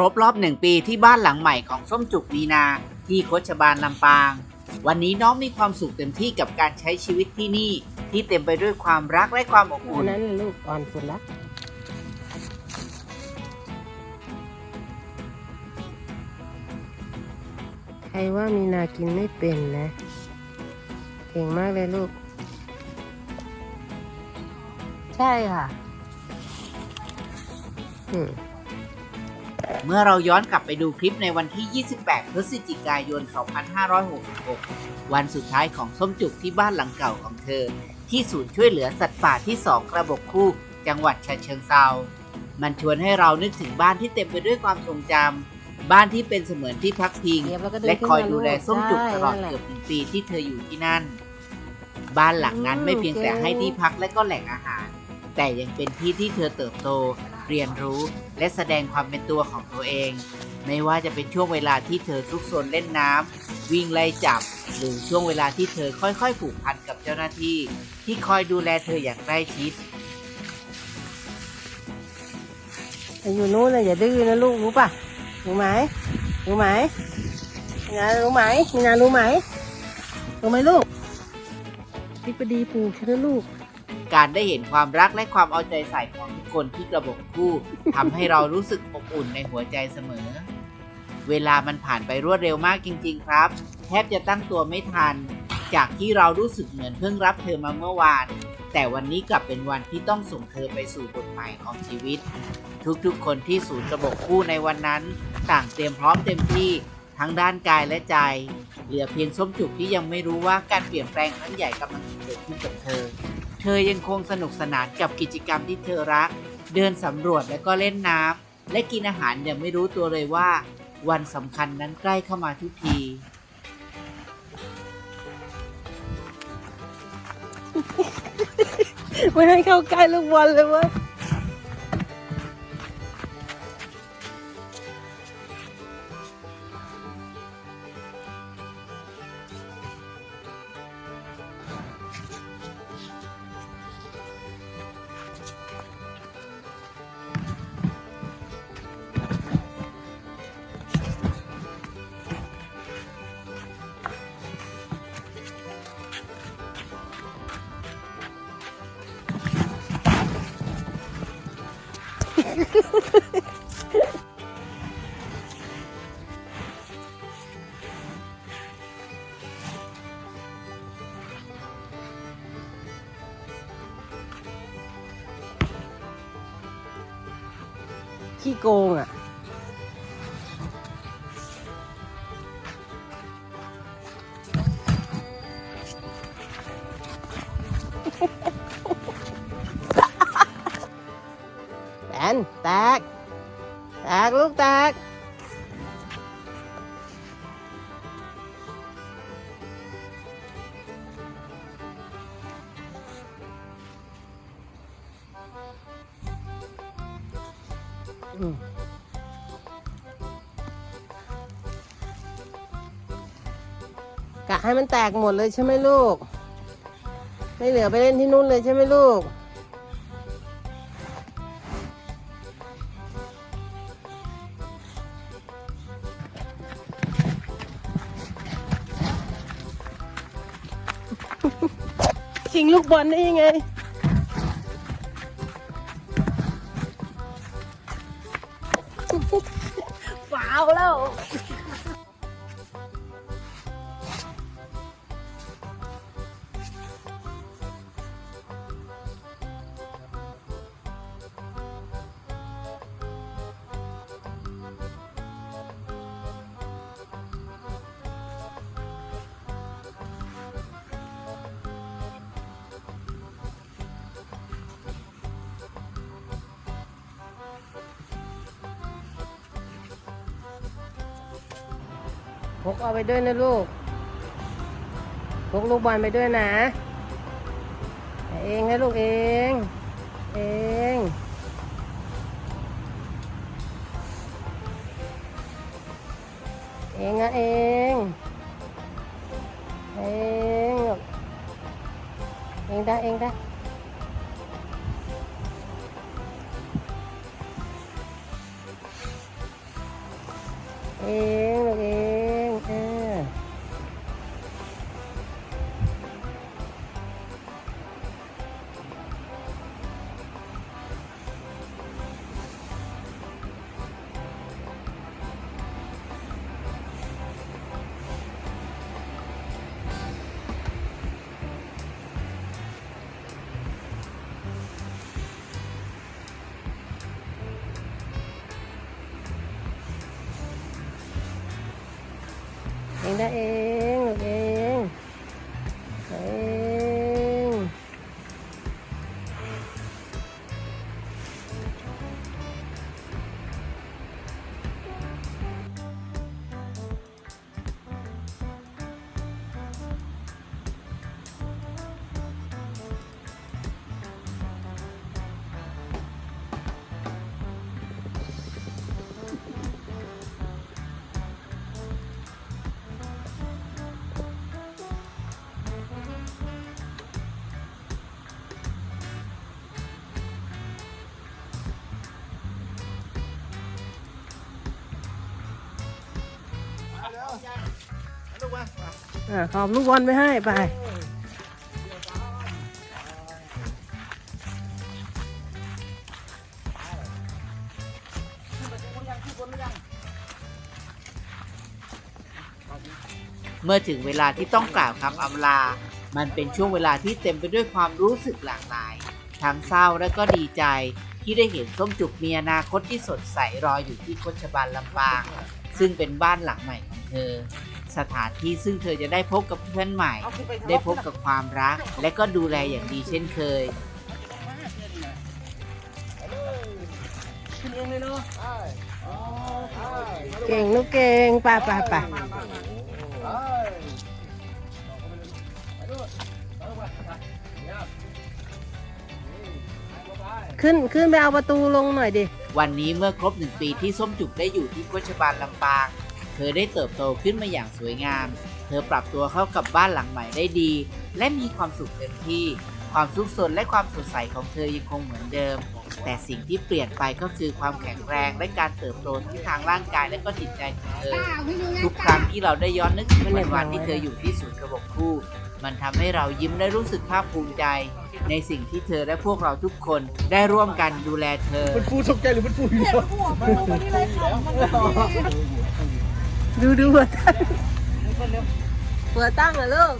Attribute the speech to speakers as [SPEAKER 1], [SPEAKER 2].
[SPEAKER 1] รบรอบหนึ่งปีที่บ้านหลังใหม่ของส้มจุกมีนา ที่โคชบาลลำปาง วันนี้น้องมีความสุขเต็มที่กับการใช้ชีวิตที่นี่ ที่เต็มไปด้วยความรักและความอบ
[SPEAKER 2] อุ่น
[SPEAKER 1] น
[SPEAKER 2] นั้นลูกอ่อนสุดละใครว่ามีนากินไม่เป็นนะ เก่งมากเลยลูก ใช่ค่ะ อืม
[SPEAKER 1] เมื่อเราย้อนกลับไปดูคลิปในวันที่ 28 พฤศจิกายน 2566 วันสุดท้ายของส้มจุกที่บ้านหลังเก่าของเธอ ที่ศูนย์ช่วยเหลือสัตว์ป่าที่ 2 กระบอกคู่ จังหวัดฉะเชิงเซา มันชวนให้เรานึกถึงบ้านที่เต็มไปด้วยความทรงจำ บ้านที่เป็นเสมือนที่พักพิง
[SPEAKER 2] เดี๋ยวเราก็เดิน
[SPEAKER 1] และคอย
[SPEAKER 2] ขึ้นมา
[SPEAKER 1] ดูแล
[SPEAKER 2] ลูก
[SPEAKER 1] ส้มจุก
[SPEAKER 2] ใช่
[SPEAKER 1] ตลอด
[SPEAKER 2] นั่นแหละ
[SPEAKER 1] เกือบหนึ่งปีที่เธออยู่ที่นั่น บ้านหลังนั้น
[SPEAKER 2] อืม
[SPEAKER 1] ไม่เพียงแต่
[SPEAKER 2] เก่ง
[SPEAKER 1] ให้ที่พักและก็แหล่งอาหาร แต่ยังเป็นที่ที่เธอเติบโต เรียนรู้และแสดงความเป็นตัวของตัวเอง ไม่ว่าจะเป็นช่วงเวลาที่เธอซุกซนเล่นน้ำวิ่งไล่จับ หรือช่วงเวลาที่เธอค่อยๆผูกพันกับเจ้าหน้าที่ ที่คอยดูแลเธออย่างใกล้ชิด
[SPEAKER 2] แต่อยู่นู้นเลยอย่าดื้อนะลูกรู้ป่ะรู้ไหมรู้ไหมมีนารู้ไหมมีนารู้ไหมรู้ไหมลูกพิปดีปลูกใช่ไหมลูก
[SPEAKER 1] การได้เห็นความรักและความเอาใจใส่ของทุกคนที่กระบอกคู่ทำให้เรารู้สึกอบอุ่นในหัวใจเสมอ เวลามันผ่านไปรวดเร็วมากจริง ๆ ครับ แทบจะตั้งตัวไม่ทัน จากที่เรารู้สึกเหมือนเพิ่งรับเธอมาเมื่อวาน แต่วันนี้กลับเป็นวันที่ต้องส่งเธอไปสู่บทใหม่ของชีวิต ทุกๆ คนที่ศูนย์ระบอกคู่ในวันนั้น ต่างเตรียมพร้อมเต็มที่ทั้งด้านกายและใจ เหลือเพียงส้มจุกที่ยังไม่รู้ว่าการเปลี่ยนแปลงครั้งใหญ่กำลังเกิดขึ้นกับเธอ เธอยังคงสนุกสนานกับกิจกรรมที่เธอรัก เดินสำรวจและก็เล่นน้ำและกินอาหารอย่างไม่รู้ตัวเลยว่า วันสำคัญนั้นใกล้เข้ามาทุกที
[SPEAKER 2] ไม่ให้เข้าใกล้ลูกบอลเลยเว้ย ขี้โกงอะ แตนแตก กะให้มันแตกหมดเลยใช่ไหมลูก ไม่เหลือไปเล่นที่นู่นเลยใช่ไหมลูก ชิงลูกบอลได้ยังไง กเอาไปด้วยนะลูกพกลูกบอลไปด้วยนะ เองนะลูกเอง เองเองนะเองเองลูกเองได้เองได้เอง ได้เอง หอบลูกบอลไปให้ไป
[SPEAKER 1] เมื่อถึงเวลาที่ต้องกล่าวคำอำลา มันเป็นช่วงเวลาที่เต็มไปด้วยความรู้สึกหลากหลาย ทั้งเศร้าและก็ดีใจที่ได้เห็นส้มจุกมีอนาคตที่สดใสรออยู่ที่โคชบาลลำปาง ซึ่งเป็นบ้านหลังใหม่ของเธอ สถานที่ซึ่งเธอจะได้พบกับเพื่อนใหม่ ได้พบกับความรัก และก็ดูแลอย่างดีเช่นเคย
[SPEAKER 3] ขึ้นเองเลยเนาะ
[SPEAKER 2] เก่งลูกเก่งไปไปไปขึ้นขึ้นไปเอาประตูลงหน่อยดิ
[SPEAKER 1] วันนี้เมื่อครบหนึ่งปีที่ส้มจุกได้อยู่ที่โคชบาลลำปางเธอได้เติบโตขึ้นมาอย่างสวยงาม เธอปรับตัวเข้ากับบ้านหลังใหม่ได้ดี และมีความสุขเต็มที่ ความสุขสนและความสดใสของเธอยังคงเหมือนเดิม แต่สิ่งที่เปลี่ยนไปก็คือความแข็งแรงและการเติบโตที่ทางร่างกายและก็จิตใจของเธอ ทุกครั้งที่เราได้ย้อนนึกถึงวันวันที่เธออยู่ที่ศูนย์กระบอกคู่ มันทำให้เรายิ้มและรู้สึกภาคภูมิใจ ในสิ่งที่เธอและพวกเราทุกคนได้ร่วมกันดูแลเธอ
[SPEAKER 3] มันฟูตกใจหรือมันฟูอยู่แล้ว
[SPEAKER 2] ดูดูหัวตั้งหัวตั้งเหรอลูก